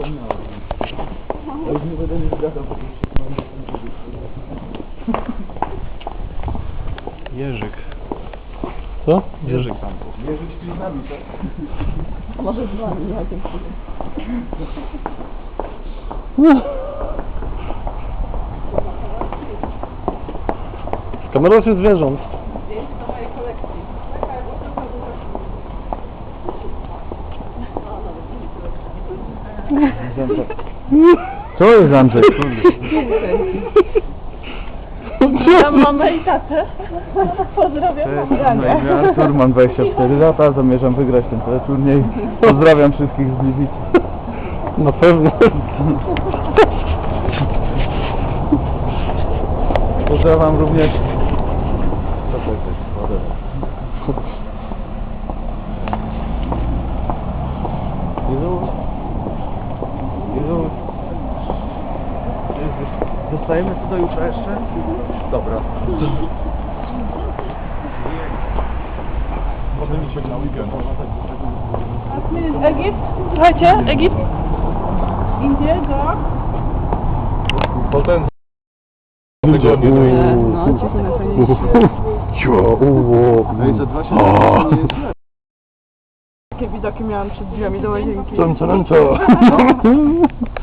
zapomniałem. Ja już nie będę nie zgadał, bo już mam Jerzyk. Co? Jerzyk tam był. Jerzy śpi z nami, tak? A może z wami, ja dziękuję. Kamera czy zwierząt? Zdjęcie do mojej kolekcji. Co jest Andrzej? Pozdrawiam mamę i tatę. Pozdrawiam imię Artur, mam 24 lata, zamierzam wygrać ten teleturniej. Pozdrawiam wszystkich z Gliwic. Na pewno. Pozdrawiam również... Zostajemy tu do jutra jeszcze? Dobra. Potem mi się na weekend. Egipt? Słuchajcie, Egipt. Indie, tak? Potem Tygodnie. No, cicho na to No i za dwa się. Jakie widoki miałam przed drzwiami do łazienki. Ręce, ręce.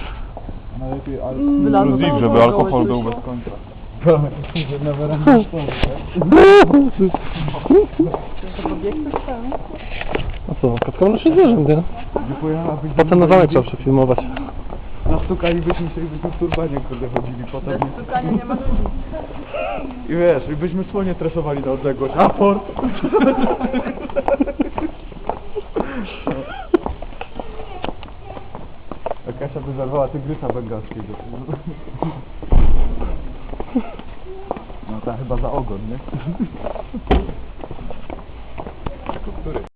Najlepiej al- Wylano Inclusive, na żeby alkohol był bez końca. Na werandzie A co, katka się zwierząt, nie? Nie pojechałabyś Potem na zamek trzeba przefilmować. Zastukalibyśmy się i byśmy w turbanie kurde chodzili potem. Bez stukania nie ma ludzi. I wiesz, i byśmy słonie tresowali na odległość. Aport! Kasia by zawołała tygrysa bengalskiego. No ta chyba za ogon, nie? Który?